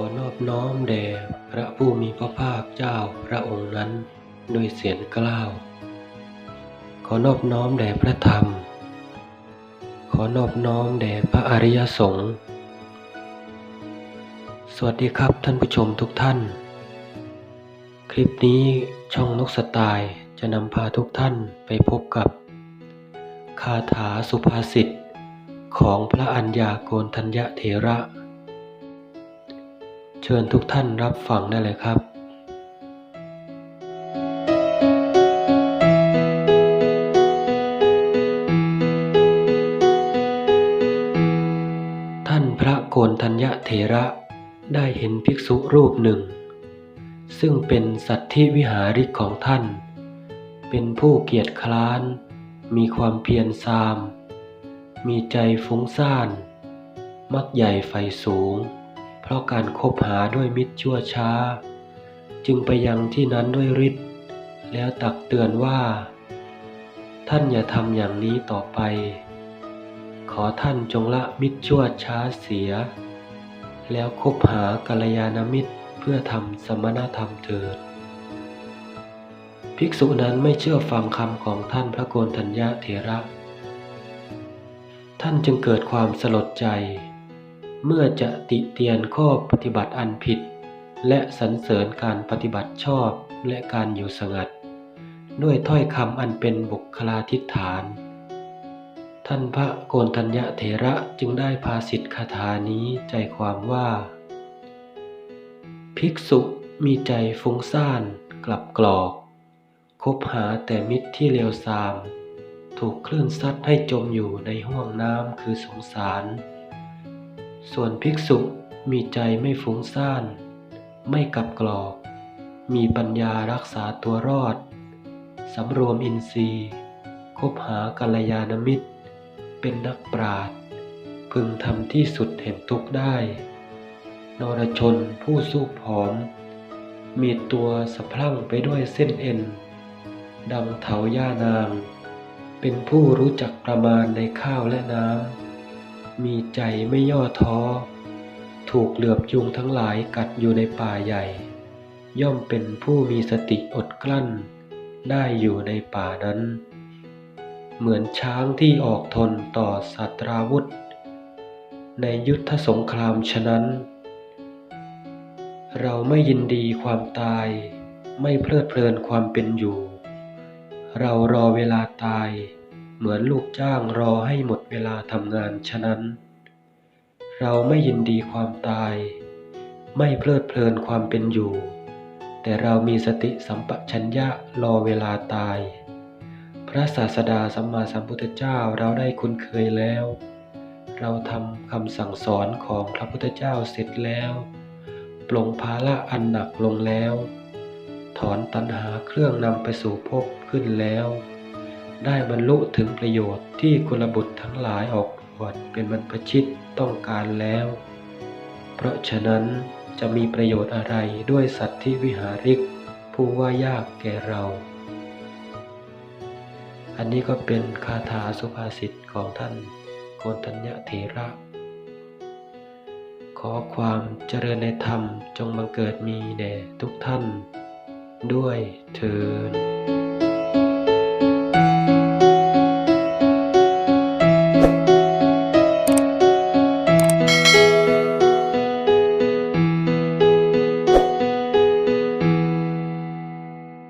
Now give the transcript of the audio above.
ขอนอบน้อมแด่พระผู้มีพระภาคเจ้าพระองค์นั้นด้วยเสียงกล้าว ขอนอบน้อมแด่พระธรรม ขอนอบน้อมแด่พระอริยสงฆ์ สวัสดีครับท่านผู้ชมทุกท่าน คลิปนี้ช่องนกสไตล์จะนำพาทุกท่านไปพบกับ คาถาสุภาษิตของพระอัญญาโกณทัญญเถระ ชิญทุกท่านรับฟังได้เลยครับท่านพระโกนทัญญเถระได้เห็นภิกษุรูปหนึ่ง ซึ่งเป็นสัตว์ที่วิหาริกของท่าน เป็นผู้เกียจคร้าน มีความเพียรซาม มีใจฟุ้งซ่าน มักใหญ่ไฟสูง เพราะการคบหาด้วยมิตรชั่วช้า จึงไปยังที่นั้นด้วยฤทธิ์แล้วตักเตือนว่า ท่านอย่าทำอย่างนี้ต่อไป ขอท่านจงละมิตรชั่วช้าเสีย แล้วคบหากัลยาณมิตรเพื่อทำสมณธรรมเถิดภิกษุนั้นไม่เชื่อฟังคำของท่านพระโกนทัญญาเถระ ท่านจึงเกิดความสลดใจ เมื่อจะติเตียนข้อปฏิบัติอันผิด และสรรเสริญการปฏิบัติชอบและการอยู่สงัด ด้วยถ้อยคำอันเป็นบุคลาธิฐาน ท่านพระโกนทัญญเถระจึงได้ภาสิทธิคาถานี้ใจความว่า ภิกษุมีใจฟุ้งซ่านกลับกรอก คบหาแต่มิตรที่เลวทราม ถูกคลื่นซัดให้จมอยู่ในห่วงน้ำคือสงสาร ส่วนภิกษุมีใจไม่ฟุ้งซ่าน ไม่กลับกรอก มีปัญญารักษาตัวรอด สำรวมอินทรีย์ คบหากัลยาณมิตร เป็นนักปราชญ์พึงทำที่สุดเห็นทุกได้ นรชนผู้สู้ผอม มีตัวสะพรั่งไปด้วยเส้นเอ็น ดังเถาย่านาง เป็นผู้รู้จักประมาณในข้าวและน้ำ มีใจไม่ย่อท้อ ถูกเหลือบยุงทั้งหลายกัดอยู่ในป่าใหญ่ ย่อมเป็นผู้มีสติอดกลั้น ได้อยู่ในป่านั้น เหมือนช้างที่ออกทนต่อสัตราวุธ ในยุทธสงครามฉะนั้น เราไม่ยินดีความตาย ไม่เพลิดเพลินความเป็นอยู่ เรารอเวลาตาย เหมือนลูกจ้างรอให้หมดเวลาทำงานฉะนั้น เราไม่ยินดีความตาย ไม่เพลิดเพลินความเป็นอยู่ แต่เรามีสติสัมปชัญญะรอเวลาตาย พระศาสดาสัมมาสัมพุทธเจ้าเราได้คุ้นเคยแล้ว เราทำคำสั่งสอนของพระพุทธเจ้าเสร็จแล้วปลงภาระอันหนักลงแล้ว ถอนตัณหาเครื่องนำไปสู่ภพขึ้นแล้ว ได้บรรลุถึงประโยชน์ที่กุลบุตรทั้งหลายออกบวชเป็นบรรพชิตต้องการแล้ว เพราะฉะนั้นจะมีประโยชน์อะไรด้วยสัตว์ที่วิหาริก ผู้ว่ายากแก่เรา อันนี้ก็เป็นคาถาสุภาษิตของท่านโกนทัญญเถระ ขอความเจริญในธรรมจงบังเกิดมีแด่ทุกท่าน ด้วยเทิน